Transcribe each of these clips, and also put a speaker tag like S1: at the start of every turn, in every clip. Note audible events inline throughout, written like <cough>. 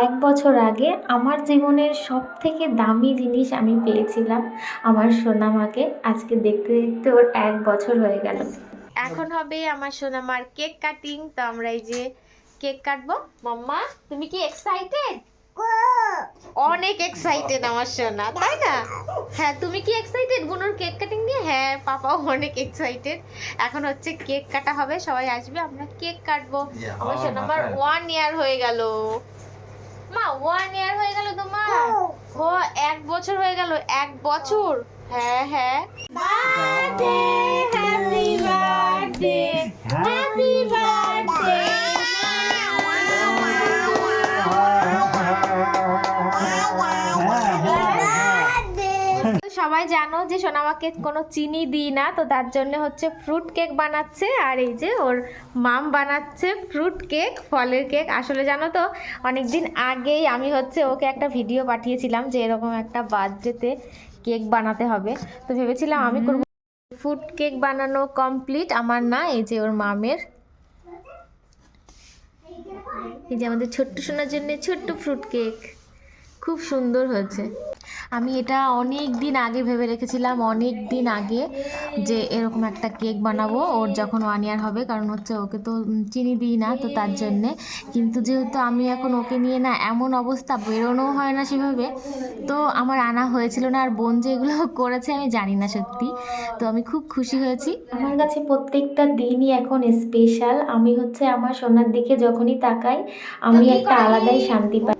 S1: এক বছর আগে আমার জীবনের সব থেকে দামি জিনিস আমি পেয়েছিলাম আমার সোনামাকে। আজকে দেখতে দেখতে ওর এক বছর হয়ে গেল। এখন হবে আমার সোনামার কেক কাটিং। তো আমরা এই যে কেক কাটবো। মাম্মা তুমি কি এক্সাইটেড অনেক এক্সাইটেড আমার সোনা তাই না? হ্যাঁ তুমি কি এক্সাইটেড বুনুর কেক কাটিং নিয়ে? হ্যাঁ পাপাও অনেক এক্সাইটেড এখন হচ্ছে কেক কাটা হবে সবাই আসবে আমরা কেক কাটবো। আমার সোনামার ওয়ান ইয়ার হয়ে গেল। মা ওয়ান ইয়ার হয়ে গেল তোমার ও এক বছর হয়ে গেল এক বছর। হ্যাঁ হ্যাঁ। সবাই জানো যে সোনামাকে কোনো চিনি দিই না তো তার জন্য হচ্ছে ফ্রুট কেক বানাচ্ছে আর এই যে ওর মাম বানাচ্ছে ফ্রুট কেক ফলের কেক আসলে জানো তো অনেক দিন আগেই আমি হচ্ছে ওকে একটা ভিডিও পাঠিয়েছিলাম যে এরকম একটা বার্থডেতে কেক বানাতে হবে। তো ভেবেছিলাম আমি করব ফ্রুট কেক বানানো কমপ্লিট আমার না এই যে ওর মামের এই যে আমাদের ছোট্ট সোনার জন্য ছোট্ট ফ্রুট কেক খুব সুন্দর হয়েছে। আমি এটা অনেক দিন আগে ভেবে রেখেছিলাম অনেক দিন আগে যে এরকম একটা কেক বানাবো। ওর যখন ওয়ান ইয়ার হবে কারণ হচ্ছে ওকে তো চিনি দিই না তো তার জন্যে। কিন্তু যেহেতু আমি এখন ওকে নিয়ে না এমন অবস্থা বেরোনো হয় না সেভাবে তো আমার আনা হয়েছিল না। আর বোন যে এগুলো <laughs> করেছে আমি জানি না সত্যি। তো আমি খুব খুশি হয়েছি। আমার কাছে প্রত্যেকটা দিনই এখন স্পেশাল আমি হচ্ছে আমার সোনার দিকে যখনই তাকাই আমি একটা আলাদাই শান্তি পাই।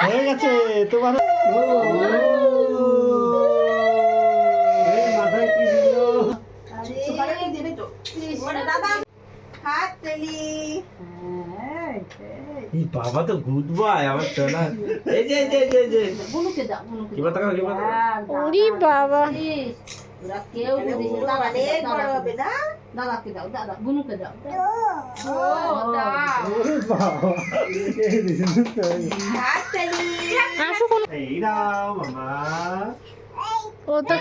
S2: হয়ে গেছে তোমার ও, এই মাথায় কি দিল
S3: সকালে কি দেবে তো? ওরে দাদা, হাত তালি।
S4: এই বাবা তো গুড বয় আমার সোনা এই যে যে যে, যে কি বাতা কি
S1: ওরে বাবা
S3: হবে না?
S2: ওরে বাবা এই দিছেন তো।
S3: হাত তালি।
S2: এই নাও মামা।
S1: ও তো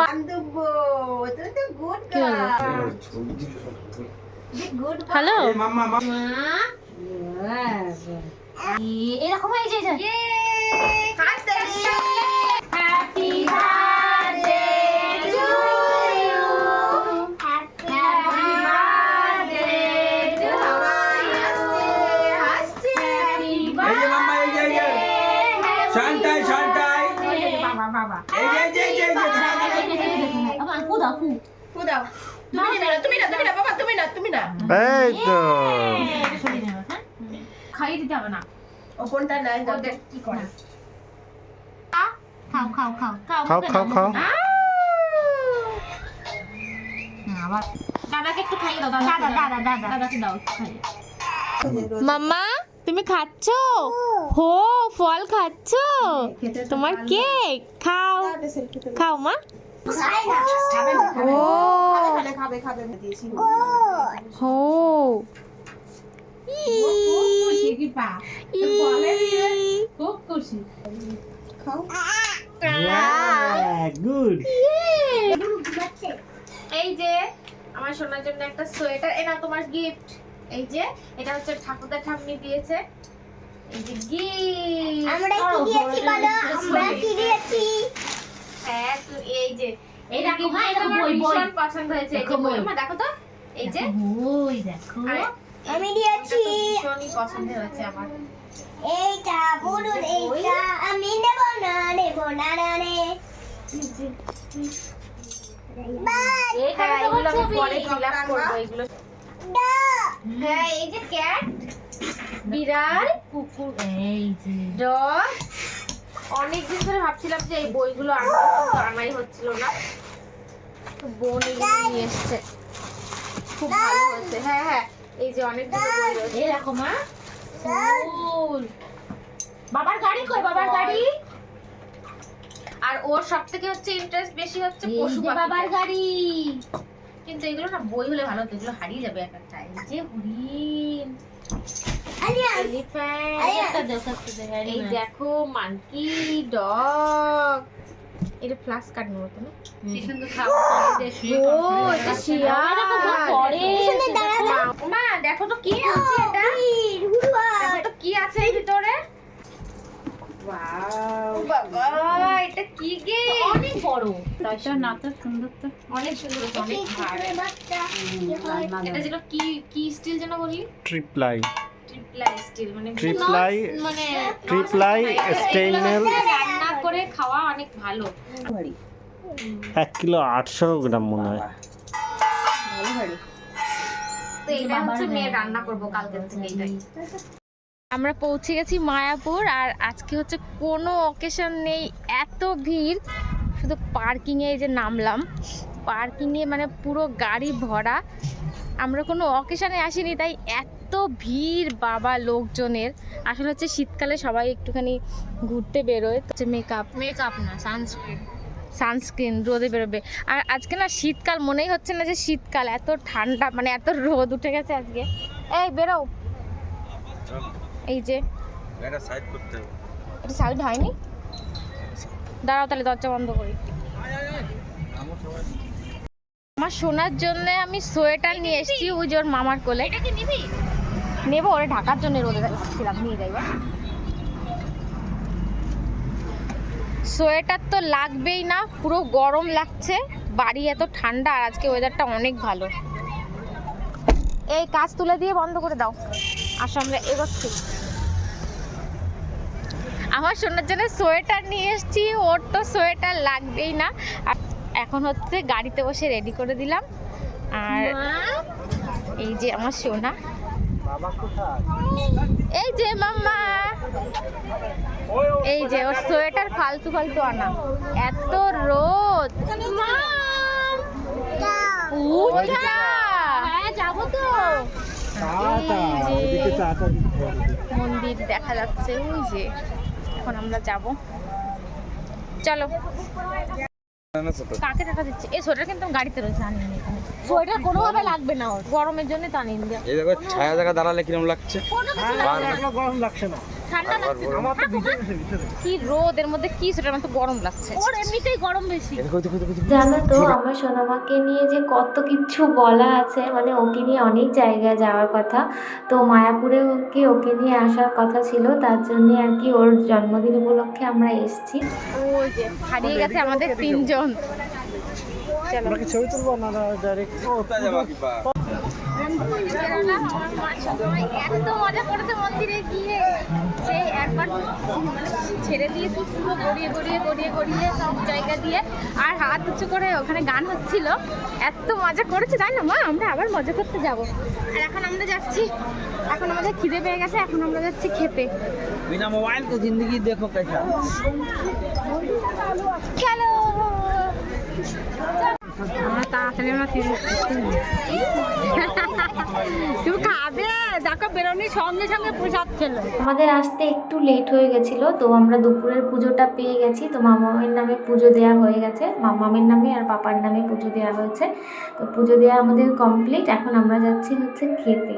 S3: বান্ধবো, তুমি তো good girl. Good boy.
S1: Hello?
S4: মাম্মা মাম্মা।
S1: এরকম হয়ে যায়।
S4: এই
S2: তো
S1: খাইয়ে দিতে হবে না
S3: ও কোনটা নাই, যাও, কি করে?
S1: খাও খাও খাও খাও।
S2: খাও খাও খাও
S1: আবার দাদাকে একটু খাইয়ে দাও দাদা দাদা দাদা দাদাকে দাও খাইয়ে মাম্মা তুমি খাচ্ছো? হো ফল খাচ্ছো? তোমার কেক? খাও। খাও মা। ও।
S3: খাবে, খাবে, খাবে, দিয়েছি।
S1: হো।
S3: খাও।
S2: গুড
S1: এই যে আমার সোনার জন্য একটা সোয়েটার এ না তোমার গিফট এই যে এটা হচ্ছে ঠাকুরদা ঠাম্মি দিয়েছে। এই যে গিফট আমরা কি দিয়েছি বলো? আমরা কি দিয়েছি? এই দেখো ভাই এটা আমার ভীষণ পছন্দ হয়েছে। এই যে বই। মা দেখো তো এই যে।
S5: বই দেখো।
S6: আমি দিয়েছি
S1: ভীষণই পছন্দ হয়েছে আমার।
S6: এইটা বলুন এইটা আমি নেব না নেব না না রে
S1: এইটা এগুলো আমি পরে ফিল আপ এগুলো। হ্যাঁ এই যে ক্যাট বিড়াল
S5: কুকুর এই যে।
S1: ডগ অনেকদিন ধরে ভাবছিলাম যে এই বইগুলো আনব কিন্তু আনাই হচ্ছিল না। বোন এগুলো নিয়ে এসছে। খুব ভালো হয়েছে। হ্যাঁ হ্যাঁ এই যে অনেকগুলো বই রয়েছে।
S5: এই দেখো মা বাবার গাড়ি কই? বাবার গাড়ি?
S1: আর ওর সব থেকে হচ্ছে ইন্টারেস্ট বেশি হচ্ছে পশু
S5: বাবার গাড়ি।
S1: কিন্তু এগুলো না বই হলে ভালো হতো এগুলো হারিয়ে যাবে এক একটা এই যে হরিণ। এই দেখো মানকি ডগ এটা ফ্লাস্ক কাট নেব তো
S5: কি
S1: ও এটা শিয়াল। মা দেখো তো কি আছে এটা। দেখো তো কি আছে এই ভিতরে। বাবা এটা কি গে
S5: অনেক বড়। তাইটা না তো সুন্দর তো।
S1: অনেক সুন্দর অনেক ভার। এটা ছিল কি কি স্টিল যেন বলি?
S2: ট্রিপ্লাই
S1: ট্রিপলাই স্টিল মানে
S2: ট্রিপ্লাই
S1: মানে
S2: ট্রিপ্লাই স্টেইনলেস
S1: রান্না করে খাওয়া অনেক ভালো।
S2: এক কিলো আটশো গ্রাম মনে হয়।
S1: তো এটা হচ্ছে মেয়ে রান্না করব কালকে থেকে এটাই আমরা পৌঁছে গেছি মায়াপুর আর আজকে হচ্ছে কোনো অকেশন নেই এত ভিড়। শুধু পার্কিংয়ে এই যে নামলাম। পার্কিংয়ে মানে পুরো গাড়ি ভরা। আমরা কোনো অকেশনে আসিনি তাই এত ভিড় বাবা লোকজনের। আসলে হচ্ছে শীতকালে সবাই একটুখানি ঘুরতে বেরোয়। হচ্ছে মেকআপ
S5: মেকআপ না সানস্ক্রিন
S1: সানস্ক্রিন রোদে বেরোবে। আর আজকে না শীতকাল মনেই হচ্ছে না যে শীতকাল। এত ঠান্ডা মানে এত রোদ উঠে গেছে আজকে। এই বেরো। এই যে।
S4: এটা সাইড করতে হবে।
S1: এটা সাউন্ড হয়নি? দাঁড়াও তাহলে দরজা বন্ধ করি। আমার শোনার জন্য আমি সোয়েটার নিয়ে এসেছি ওর মামার কোলে।
S5: এটা কি নিবি?
S1: নেব ওরে ঢাকার জন্য রোদে ছিলাম নিয়ে যাইবা সোয়েটার তো লাগবেই না পুরো গরম লাগছে বাড়ি এত ঠান্ডা আর আজকে ওয়েদারটা অনেক ভালো। এই কাজ তুলে দিয়ে বন্ধ করে দাও। আসো আমরা এগোচ্ছি। আমার শোনার জন্য সোয়েটার নিয়ে এসেছি ওর তো সোয়েটার লাগবেই না। আর এখন হচ্ছে গাড়িতে বসে রেডি করে দিলাম। আর এই যে আমার সোনা। এই যে মাম্মা। এই যে ওর সোয়েটার ফালতু ফালতু আনা। এত রোদ। উঠা
S5: হ্যাঁ যাব তো
S2: টাটা
S1: এই যে।
S2: ওদিকে টাটা দিতে হবে।
S1: মন্দির দেখা যাচ্ছে ওই যে এখন আমরা যাব। চলো। কাকে দেখা দিচ্ছে? এই সোয়েটার কিন্তু আমি গাড়িতে রয়েছে আনিনি
S5: সোয়েটার কোনোভাবে লাগবে না
S1: গরমের জন্য তো দিয়া
S4: এই দেখো ছায়া জায়গা দাঁড়ালে কিরম লাগছে?
S2: গরম লাগছে না।
S1: ঠান্ডা লাগছে
S2: আমার তো ভিতরে
S1: কি রোদ এর মধ্যে কি সোয়েটার আমার তো গরম লাগছে।
S5: ওর এমনিতেই গরম বেশি।
S7: জানো তো আমার সোনামাকে নিয়ে যে কত কিছু বলা আছে মানে ওকে নিয়ে অনেক জায়গায় যাওয়ার কথা। তো মায়াপুরে ওকে ওকে নিয়ে আসার কথা ছিল তার জন্য আর কি ওর জন্মদিন উপলক্ষে আমরা এসেছি।
S1: ওই যে হারিয়ে গেছে আমাদের তিনজন। চলো।
S2: আমরা কি ছবি তুলবো না ডাইরেক্ট
S1: এত মজা করেছে মন্দিরে গিয়ে সেই একবার মানে ছেড়ে দিয়েছি পুরো গড়িয়ে গড়িয়ে গড়িয়ে গড়িয়ে সব জায়গা দিয়ে। আর হাত উঁচু করে ওখানে গান হচ্ছিল। এত মজা করেছে তাই না মা? আমরা আবার মজা করতে যাব। আর এখন আমরা যাচ্ছি এখন আমাদের খিদে পেয়ে গেছে এখন আমরা যাচ্ছি খেতে।
S4: বিনা মোবাইল তো জিন্দগি দেখো কেসা
S1: খেলো। তাড়াতাড়ি আমরা <laughs> তুমি খাবে? দেখো বেরোনির সঙ্গে সঙ্গে প্রসাদ খেলো।
S7: আমাদের আসতে একটু লেট হয়ে গেছিল তো আমরা দুপুরের পুজোটা পেয়ে গেছি। তো মামামের নামে পুজো দেওয়া হয়ে গেছে। মামামের নামে আর পাপার নামে পুজো দেওয়া হয়েছে। তো পুজো দেওয়া আমাদের কমপ্লিট এখন আমরা যাচ্ছি হচ্ছে খেতে।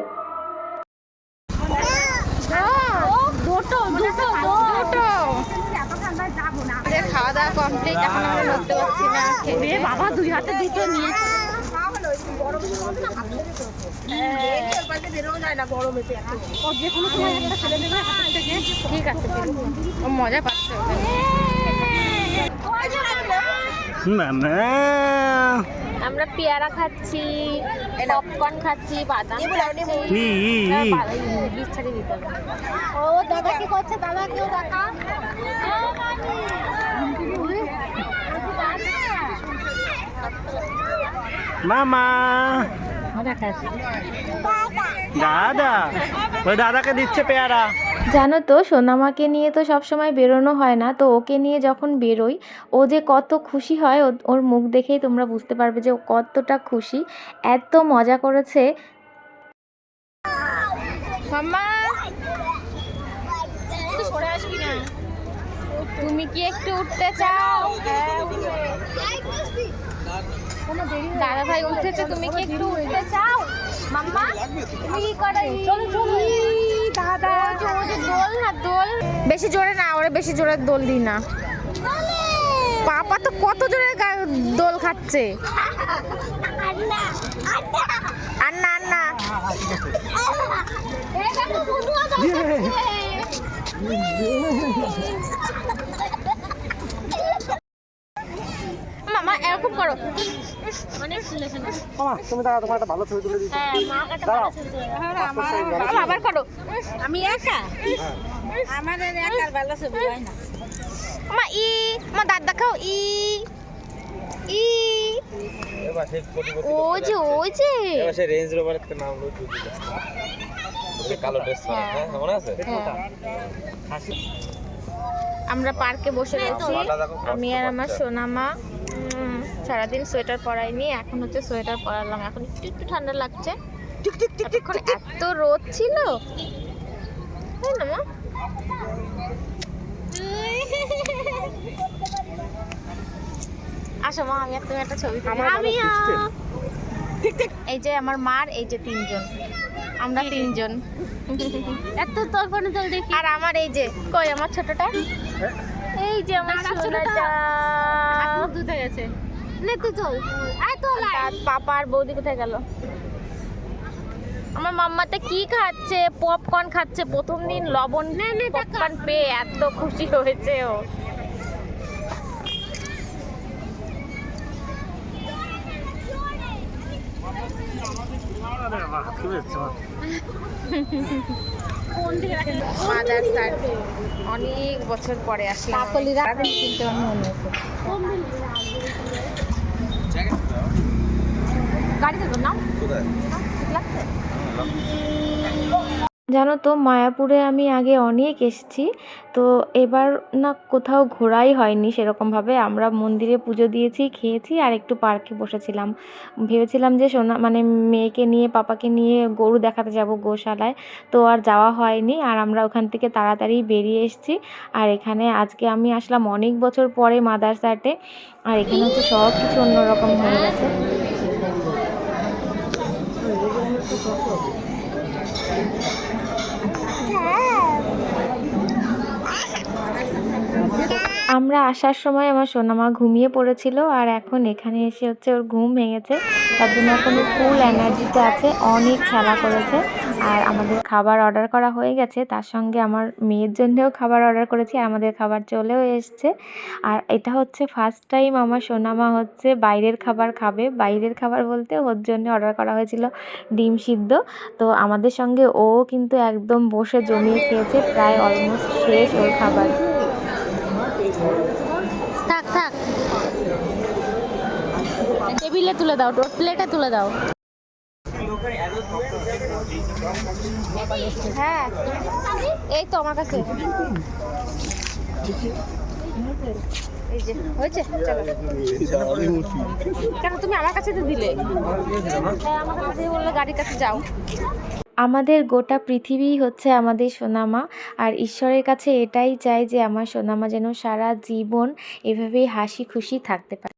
S1: আমাদের খাওয়া দাওয়া কমপ্লিট এখন আমরা খেতে বাবা দুই হাতে দুটো নিয়ে। ঠিক আছে ও মজা পাচ্ছে
S2: না না।
S1: আমরা পেয়ারা খাচ্ছি পপকর্ন খাচ্ছি বাদাম খাচ্ছি।
S5: ও দাদা কি করছে? দাদা কেউ দেখা
S2: মামা। দাদা ওই দাদাকে দিচ্ছে পেয়ারা।
S7: জানো তো সোনামাকে নিয়ে তো সবসময় বেরোনো হয় না তো ওকে নিয়ে যখন বেরোই ও যে কত খুশি হয় ও- ওর মুখ দেখেই তোমরা বুঝতে পারবে যে ও কতটা খুশি। এত মজা করেছে।
S1: তুমি কি একটু উঠতে চাও? দাদা ভাই উঠেছে তুমি কি একটু উঠতে চাও? মাম্মা তুমি কি চলো চলো। দাদা। দোল না দোল? বেশি জোরে না ওরে বেশি জোরে দোল দিই না। পাপা তো কত জোরে গা- দোল খাচ্ছে।
S6: আন্না আন্না।
S1: আন্না আন্না।
S6: এই দেখো বুনুয়া যাচ্ছে
S1: মামা এরকম করো
S2: তুমি দাঁড়া তোমার একটা ভালো ছবি তুলে দিচ্ছি।
S1: মামা আবার করো।
S3: আমি একা? আমাদের একার ভালো ছবি হয় না।
S1: মা ই মা দাঁত দেখাও ই ই।
S4: এবার সেই কোটি কোটি
S1: ও যে ও যে।
S4: এবার রেঞ্জ রোভারের তো নাম রয়েছে ওই কালো ড্রেস পরা হ্যাঁ মনে আছে?
S1: আমরা পার্কে বসে গেছি আমি আর আমার সোনামা সারাদিন সোয়েটার পরাইনি এখন হচ্ছে সোয়েটার পরালাম। এখন একটু একটু ঠান্ডা লাগছে। এত রোদ ছিল। তাই না মা। আসো মা আমি তুমি একটা ছবি তুলি। আমিও। এই যে আমার মার এই যে তিনজন। আমরা তিনজন। এত তোর ফোনে চল আর আমার এই যে কই আমার ছোটটা? এই যে আমার ছোটটা। দুধে গেছে। নে তুই চল। আয় তো পাপা আর বৌদি কোথায় গেল? আমার মাম্মাটা কি খাচ্ছে? পপকর্ন খাচ্ছে। প্রথম দিন লবণ পপকর্ন পেয়ে এত খুশি হয়েছে ও। মাদার স্যার অনেক বছর পরে আসলাম। কিন্তু
S7: জানো তো, মায়াপুরে আমি আগে অনেক এসেছি, তো এবার না কোথাও ঘোরাই হয়নি সেরকমভাবে। আমরা মন্দিরে পুজো দিয়েছি, খেয়েছি আর একটু পার্কে বসেছিলাম। ভেবেছিলাম যে সোনা মানে মেয়েকে নিয়ে, পাপাকে নিয়ে গরু দেখাতে যাব গোশালায়, তো আর যাওয়া হয়নি। আর আমরা ওখান থেকে তাড়াতাড়ি বেরিয়ে এসেছি। আর এখানে আজকে আমি আসলাম অনেক বছর পরে মাদার সাটে আর এখানে হচ্ছে সব কিছু অন্যরকম হয়ে গেছে। আমরা আসার সময় আমার সোনামা ঘুমিয়ে পড়েছিল আর এখন এখানে এসে হচ্ছে ওর ঘুম ভেঙেছে। তার জন্য এখন ফুল এনার্জিতে আছে, অনেক খেলা করেছে। আর আমাদের খাবার অর্ডার করা হয়ে গেছে। তার সঙ্গে আমার মেয়ের জন্যেও খাবার অর্ডার করেছি আর আমাদের খাবার চলেও এসছে। আর এটা হচ্ছে ফার্স্ট টাইম আমার সোনামা হচ্ছে বাইরের খাবার খাবে। বাইরের খাবার বলতে ওর জন্য অর্ডার করা হয়েছিল ডিম সিদ্ধ। তো আমাদের সঙ্গে ও কিন্তু একদম বসে জমিয়ে খেয়েছে। প্রায় অলমোস্ট শেষ ওর খাবার
S1: থাক থাক টেবিলে তুলে দাও প্লেটে তুলে দাও। হ্যাঁ এই তো আমার কাছে। তুমি আমার কাছে যাও
S7: আমাদের গোটা পৃথিবী হচ্ছে আমাদের সোনামা, আর ঈশ্বরের কাছে এটাই চাই যে আমার সোনামা যেন সারা জীবন এভাবেই হাসি খুশি থাকতে পারে।